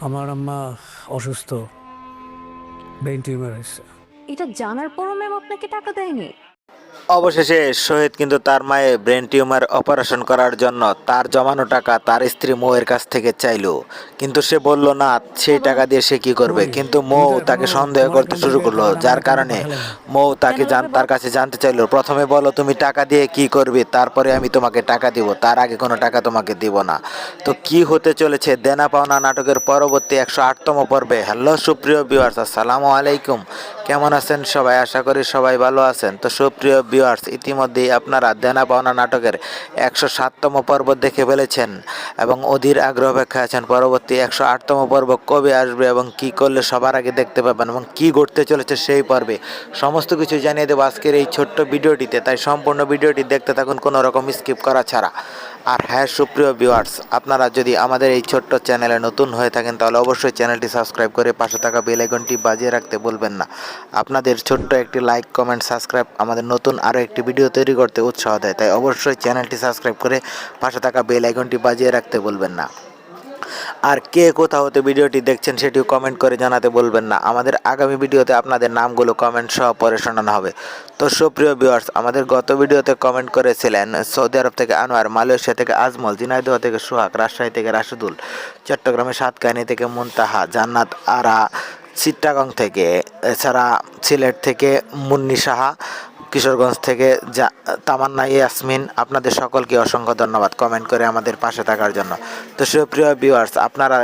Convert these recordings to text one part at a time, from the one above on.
আমার আম্মা অসুস্থ। ব্রেন টিউমার হয়েছে। এটা জানার পরও ম্যাম আপনাকে টাকা দেয়নি। অবশেষে শহীদ কিন্তু তার মায়ের ব্রেন টিউমার অপারেশন করার জন্য তার জমানো টাকা তার স্ত্রী মৌয়ের কাছ থেকে চাইলো। কিন্তু সে বলল, না, সেই টাকা দিয়ে সে কি করবে? কিন্তু মৌ তাকে সন্দেহ করতে শুরু করল, যার কারণে মৌ তাকে জান, তার কাছে জানতে চাইলো। প্রথমে বলো তুমি টাকা দিয়ে কি করবে, তারপরে আমি তোমাকে টাকা দিব, তার আগে কোনো টাকা তোমাকে দিব না। তো কি হতে চলেছে দেনা পাওনা নাটকের পরবর্তী একশো আটতম পর্বে? হ্যালো সুপ্রিয় ভিউয়ার্স আসসালামু আলাইকুম। কেমন আছেন সবাই? আশা করি সবাই ভালো আছেন। তো সুপ্রিয় ভিউয়ার্স ইতিমধ্যেই আপনারা দেনা পাওনা নাটকের একশো সাততম পর্ব দেখে ফেলেছেন এবং অধীর আগ্রহ অপেক্ষা আছেন। পরবর্তী একশো আটতম পর্ব কবে আসবে এবং কি করলে সবার আগে দেখতে পাবেন এবং কি ঘটতে চলেছে সেই পর্বে সমস্ত কিছু জানিয়ে দেবো আজকের এই ছোট্ট ভিডিওটিতে। তাই সম্পূর্ণ ভিডিওটি দেখতে থাকুন, কোনো রকম স্কিপ করা ছাড়া। আর হ্যাঁ সুপ্রিয় ভিউয়ার্স আপনারা যদি আমাদের এই ছোট্ট চ্যানেলে নতুন হয়ে থাকেন, তাহলে অবশ্যই চ্যানেলটি সাবস্ক্রাইব করে পাশে থাকা বেল আইকনটি বাজিয়ে রাখতে বলবেন না। আপনাদের ছোট্ট একটি লাইক কমেন্ট সাবস্ক্রাইব আমাদের নতুন আরও একটি ভিডিও তৈরি করতে উৎসাহ দেয়। তাই অবশ্যই চ্যানেলটি সাবস্ক্রাইব করে পাশে থাকা বেল আইকনটি বাজিয়ে রাখতে বলবেন না। আর কে কোথা হতে ভিডিওটি দেখছেন সেটিও কমেন্ট করে জানাতে বলবেন না। আমাদের আগামী ভিডিওতে আপনাদের নামগুলো কমেন্ট সহ পরে শোনানো হবে। তো সুপ্রিয় ভিউয়ার্স আমাদের গত ভিডিওতে কমেন্ট করেছিলেন সৌদি আরব থেকে আনোয়ার, মালয়েশিয়া থেকে আজমল, ঝিনাইদহ থেকে সোহাগ, রাজশাহী থেকে রাশিদুল, চট্টগ্রামের সাতকাহিনী থেকে মুনতাহা, জান্নাত আরা চিট্টাগং থেকে, এছাড়া সিলেট থেকে মুন্নি সাহা কিশোরগঞ্জ থেকে যা, তামান্না, ইয়াসমিন, আপনাদের সকলকে অসংখ্য ধন্যবাদ কমেন্ট করে আমাদের পাশে থাকার জন্য। তো সুপ্রিয় ভিউয়ার্স আপনারা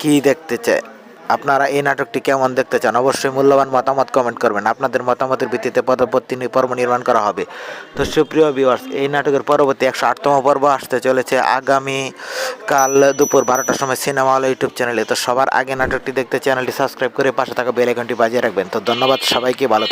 কি দেখতে চায় আপনারা এই নাটকটি কেমন দেখতে চান? অবশ্যই মূল্যবান মতামত কমেন্ট করবেন। আপনাদের মতামতের ভিত্তিতে পরবর্তী পর্ব নির্মাণ করা হবে। তো সুপ্রিয় ভিউয়ার্স এই নাটকের পরবর্তী একশো আটতম পর্ব আসতে চলেছে আগামী কাল দুপুর বারোটার সময় সিনেমা হল ইউটিউব চ্যানেলে। তো সবার আগে নাটকটি দেখতে চ্যানেলটি সাবস্ক্রাইব করে পাশে থাকা বেল আইকনটি বাজিয়ে রাখবেন। তো ধন্যবাদ সবাইকে, ভালো।